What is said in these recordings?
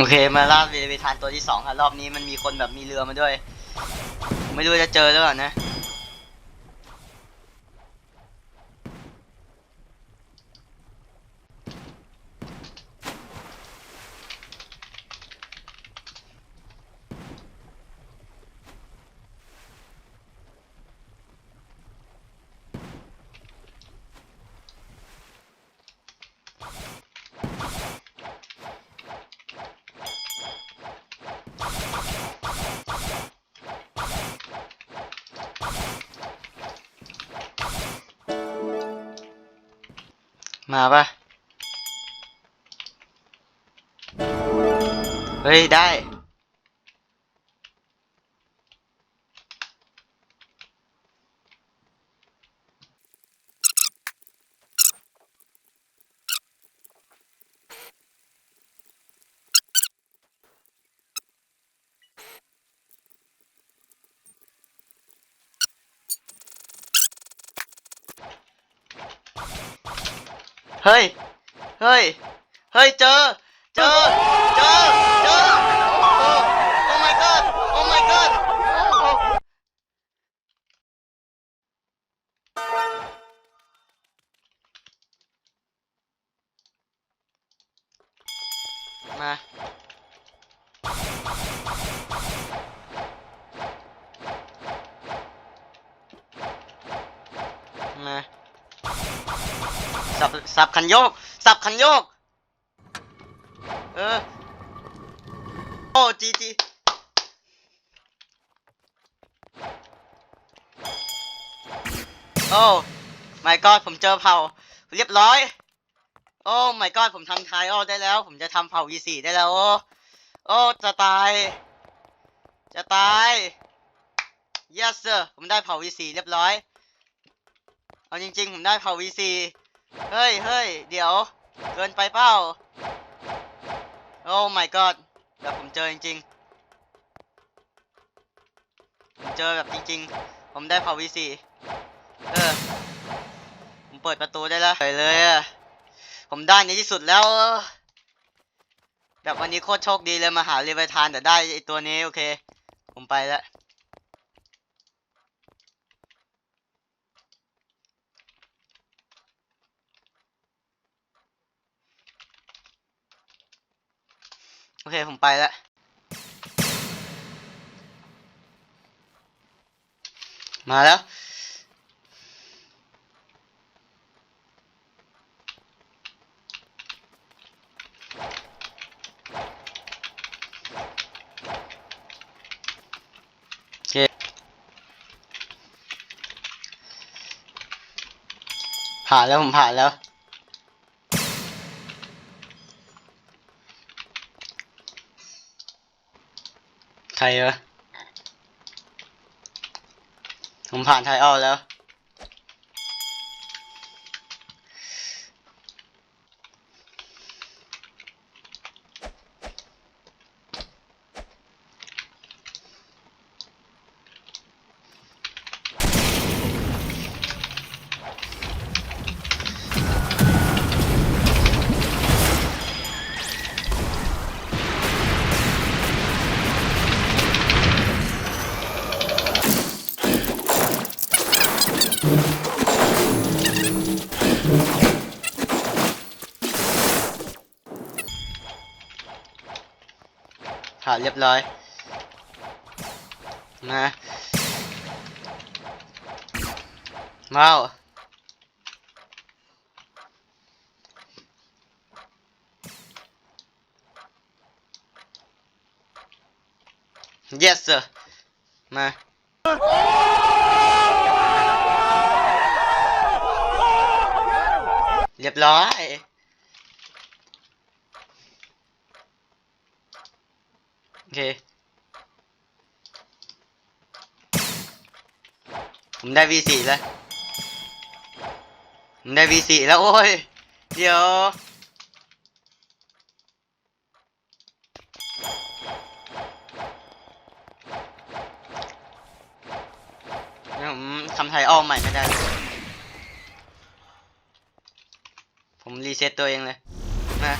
โอเคมาล่าเวเวทานตัวที่สองครับรอบนี้มันมีคนแบบมีเรือมาด้วย ไม่รู้จะเจอหรือเปล่านะ มาปะเฮ้ย ได้ เฮ้ย เฮ้ย เฮ้ย เจอ เจอ เจอ เจอ โอ้โหโอ้ my god โอ้ my god โอ้โหมา มา สับสับคันโยก สับคันโยก เออ โอ้จีจีโอ้ my god ผมเจอเผ่าเรียบร้อย โอ้ my god ผมทำทายออได้แล้ว ผมจะทำเผ่า V4 ได้แล้ว โอ้โอ้จะตาย จะตาย yes sir ผมได้เผ่า V4 เรียบร้อย เอาจริง ๆ ผมได้เผ่า V4 เฮ้ยเฮ้ยเดี๋ยว เกินไปเปล่าโอ้ my god แบบผมเจอจริงๆ ผมเจอแบบจริงๆ ผมได้เผ่า V4 เออ ผมเปิดประตูได้แล้วไปเลยอะผมได้ในที่สุดแล้ว แบบวันนี้โคตรโชคดีเลยมาหาเลเวทานแต่ได้ไอตัวนี้โอเค ผมไปแล้ว เค ผมไปแล้วมาแล้ว โอเค ผ่านแล้ว ผมผ่านแล้ว ใครวะผมผ่านไทยออแล้ว ผ่านเรียบร้อยมาว้าว yes sir มาเรียบร้อย โอเค ผมได้ V4 แล้วผมได้ V4 แล้วโอ้ย เดี๋ยว ผมทำไทยอ้อมใหม่ไม่ได้ ผมรีเซ็ตตัวเองเลยนะ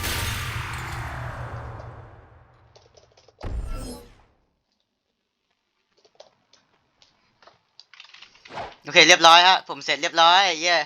โอเคเรียบร้อยฮะผมเสร็จเรียบร้อยเย่